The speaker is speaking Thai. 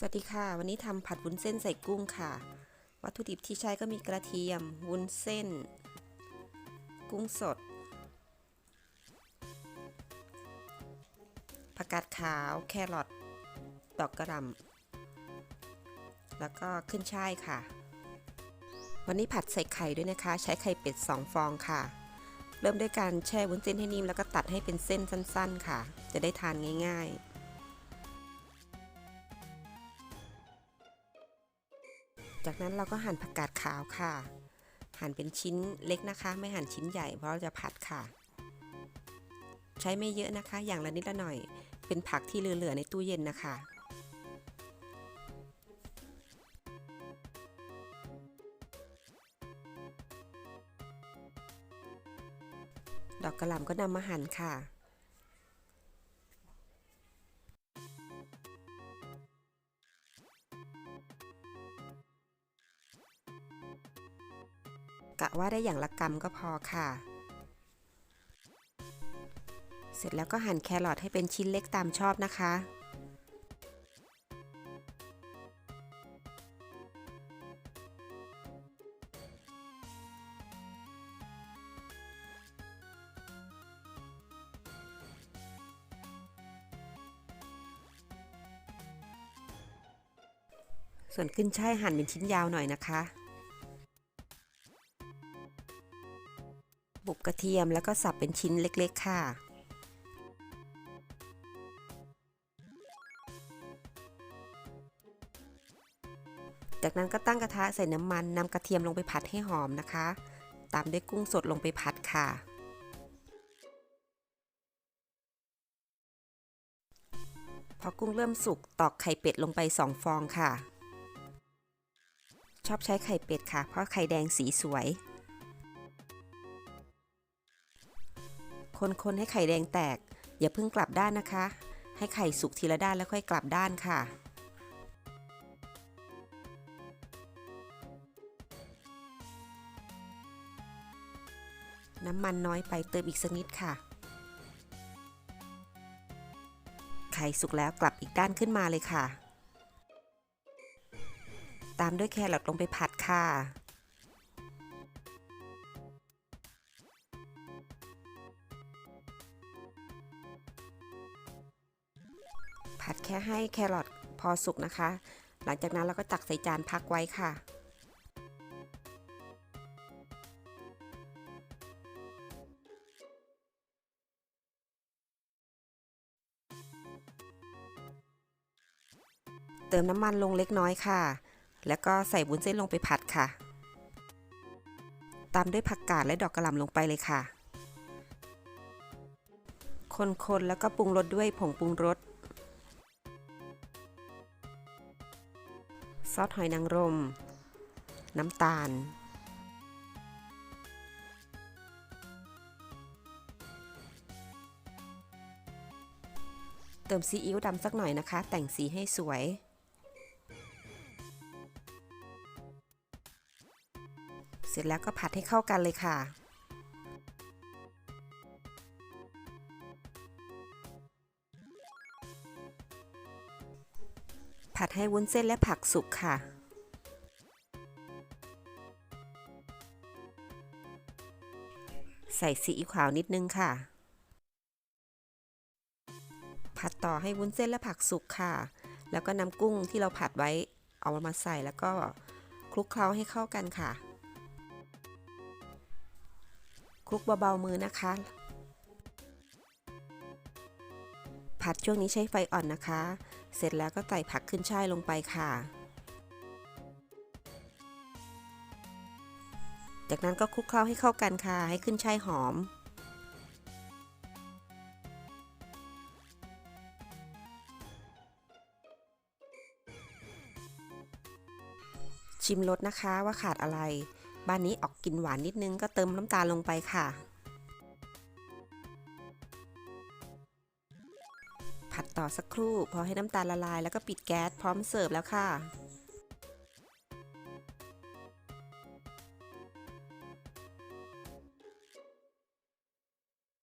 สวัสดีค่ะ วันนี้ทำผัดวุ้นเส้นใส่กุ้งค่ะ วัตถุดิบที่ใช้ก็มีกระเทียม วุ้นเส้น กุ้งสด ผักกาดขาว แครอท ดอกกระหล่ำแล้วก็ขึ้นช่ายค่ะ วันนี้ผัดใส่ไข่ด้วยนะคะ ใช้ไข่เป็ด 2 ฟองค่ะ เริ่มด้วยการแช่วุ้นเส้นให้นิ่มแล้วก็ตัดให้เป็นเส้นสั้น ๆ ค่ะ จะได้ทานง่าย ๆ จากนั้นเราก็หั่นผักกาดขาวค่ะ หั่นเป็นชิ้นเล็กนะคะ ไม่หั่นชิ้นใหญ่เพราะเราจะผัดค่ะ ใช้ไม่เยอะนะคะ อย่างละนิดละหน่อย เป็นผักที่เหลือๆในตู้เย็นนะคะดอกกระหล่ำก็นำมาหั่นค่ะ กะว่าได้อย่างละกำก็พอค่ะ เสร็จแล้วก็หั่นแครอทให้เป็นชิ้นเล็กตามชอบนะคะ ส่วนขึ้นช่ายหั่นเป็นชิ้นยาวหน่อยนะคะ บุกกระเทียมแล้วก็สับเป็นชิ้นเล็กๆ ค่ะ จากนั้นก็ตั้งกระทะใส่น้ำมันนำกระเทียมลงไปผัดให้หอมนะคะ ตามด้วยกุ้งสดลงไปผัดค่ะ พอกุ้งเริ่มสุกตอกไข่เป็ดลงไป 2 ฟองค่ะ ชอบใช้ไข่เป็ดค่ะ เพราะไข่แดงสีสวย คนๆให้ไข่แดงแตก อย่าเพิ่งกลับด้านนะคะ ให้ไข่สุกทีละด้านแล้วค่อยกลับด้านค่ะ น้ำมันน้อยไปเติมอีกสักนิดค่ะ ไข่สุกแล้วกลับอีกด้านขึ้นมาเลยค่ะ ตามด้วยแครอทลงไปผัดค่ะ ผัดแค่ให้แครอทพอสุกนะคะ หลังจากนั้นเราก็ตักใส่จานพักไว้ค่ะเติมน้ำมันลงเล็กน้อยค่ะ แล้วก็ใส่วุ้นเส้นลงไปผัดค่ะ ตามด้วยผักกาดและดอกกระหล่ำลงไปเลยค่ะ คนๆ แล้วก็ปรุงรสด้วยผงปรุงรส ซอสหอยนางรม น้ำตาล เติมซีอิ๊วดำสักหน่อยนะคะ แต่งสีให้สวย เสร็จแล้วก็ผัดให้เข้ากันเลยค่ะ ผัดให้วุ้นเส้นและผักสุกค่ะ ใส่ซีอิ๊วขาวนิดนึงค่ะ ผัดต่อให้วุ้นเส้นและผักสุกค่ะ แล้วก็นำกุ้งที่เราผัดไว้เอามาใส่แล้วก็คลุกเคล้าให้เข้ากันค่ะ คลุกเบาๆมือนะคะ ผัดช่วงนี้ใช้ไฟอ่อนนะคะ เสร็จแล้วก็ใส่ผักขึ้นช่ายลงไปค่ะ จากนั้นก็คลุกเคล้าให้เข้ากันค่ะ ให้ขึ้นช่ายหอม ชิมรสนะคะว่าขาดอะไร บ้านนี้ออกกลิ่นหวานนิดนึงก็เติมน้ำตาลลงไปค่ะ ผัดต่อสักครู่ พอให้น้ำตาลละลายแล้วก็ปิดแก๊สพร้อมเสิร์ฟแล้วค่ะ